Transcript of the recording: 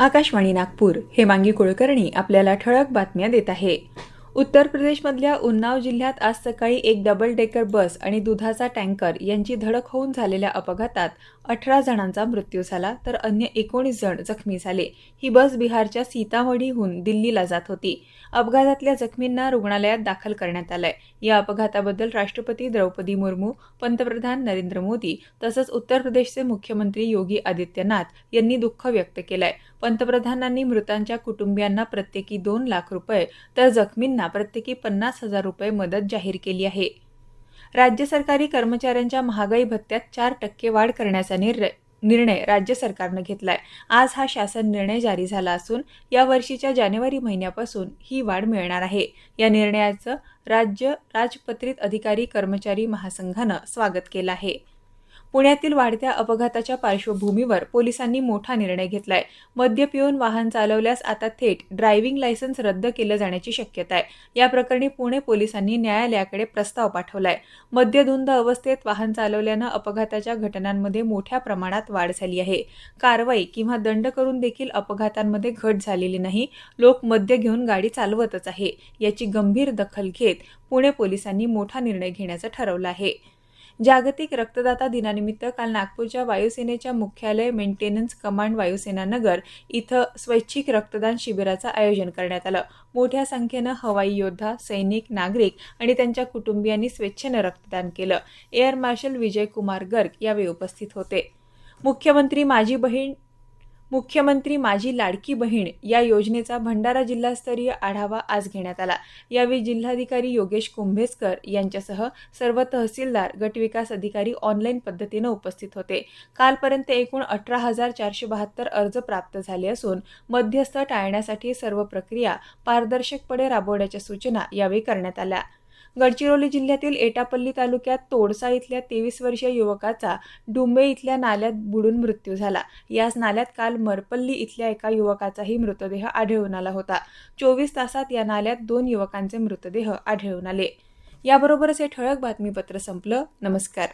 आकाशवाणी नागपूर. हेमांगी कुलकर्णी आपल्याला ठळक बातम्या देत आहे. उत्तर प्रदेशमधल्या उन्नाव जिल्ह्यात आज सकाळी एक डबल डेकर बस आणि दुधाचा टँकर यांची धडक होऊन झालेल्या अपघातात अठरा जणांचा मृत्यू झाला तर अन्य एकोणीस जण जखमी झाले. ही बस बिहारच्या सीतामढीहून दिल्लीला जात होती. अपघातातल्या जखमींना रुग्णालयात दाखल करण्यात आलंय. या अपघाताबद्दल राष्ट्रपती द्रौपदी मुर्मू पंतप्रधान नरेंद्र मोदी तसंच उत्तर प्रदेशचे मुख्यमंत्री योगी आदित्यनाथ यांनी दुःख व्यक्त केलंय. पंतप्रधानांनी मृतांच्या कुटुंबियांना प्रत्येकी दोन लाख रुपये तर जखमींना प्रत्येकी पन्नास हजार रुपये मदत जाहीर केली आहे. राज्य सरकारी कर्मचाऱ्यांच्या महागाई भत्त्यात चार टक्के वाढ करण्याचा निर्णय निर्णय राज्य सरकारनं घेतलाय. आज हा शासन निर्णय जारी झाला असून या वर्षीच्या जानेवारी महिन्यापासून ही वाढ मिळणार आहे. या निर्णयाचं राज्य राजपत्रित अधिकारी कर्मचारी महासंघानं स्वागत केलं आहे. पुण्यातील वाढत्या अपघाताच्या पार्श्वभूमीवर पोलिसांनी मोठा निर्णय घेतलाय. मद्य पिऊन वाहन चालवल्यास आता थेट ड्रायव्हिंग लायसन्स रद्द केलं जाण्याची शक्यता आहे. या प्रकरणी पुणे पोलिसांनी न्यायालयाकडे प्रस्ताव पाठवलाय. मद्यधुंद अवस्थेत वाहन चालवल्यानं अपघाताच्या घटनांमध्ये मोठ्या प्रमाणात वाढ झाली आहे. कारवाई किंवा दंड करून देखील अपघातांमध्ये घट झालेली नाही. लोक मद्य घेऊन गाडी चालवतच आहे. याची गंभीर दखल घेत पुणे पोलिसांनी मोठा निर्णय घेण्याचं ठरवलं आहे. जागतिक रक्तदाता दिनानिमित्त काल नागपूरच्या वायुसेनेच्या मुख्यालय मेंटेनन्स कमांड वायुसेना नगर इथं स्वैच्छिक रक्तदान शिबिराचं आयोजन करण्यात आलं. मोठ्या संख्येनं हवाई योद्धा सैनिक नागरिक आणि त्यांच्या कुटुंबियांनी स्वेच्छेनं रक्तदान केलं. एअर मार्शल विजय कुमार गर्ग यावेळी उपस्थित होते. मुख्यमंत्री माझी बहीण मुख्यमंत्री माझी लाडकी बहीण या योजनेचा भंडारा जिल्हास्तरीय आढावा आज घेण्यात आला. यावेळी जिल्हाधिकारी योगेश कुंभेसकर यांच्यासह सर्व तहसीलदार गटविकास अधिकारी ऑनलाईन पद्धतीनं उपस्थित होते. कालपर्यंत एकूण अठरा हजार चारशे बहात्तर अर्ज प्राप्त झाले असून मध्यस्थ टाळण्यासाठी सर्व प्रक्रिया पारदर्शकपणे राबवण्याच्या सूचना यावेळी करण्यात आल्या. गडचिरोली जिल्ह्यातील एटापल्ली तालुक्यात तोडसा इथल्या तेवीस वर्षीय युवकाचा डुंबे इथल्या नाल्यात बुडून मृत्यू झाला. याच नाल्यात काल मरपल्ली इथल्या एका युवकाचाही मृतदेह आढळून आला होता. चोवीस तासात या नाल्यात दोन युवकांचे मृतदेह आढळून आले. याबरोबरच हे ठळक बातमीपत्र संपलं. नमस्कार.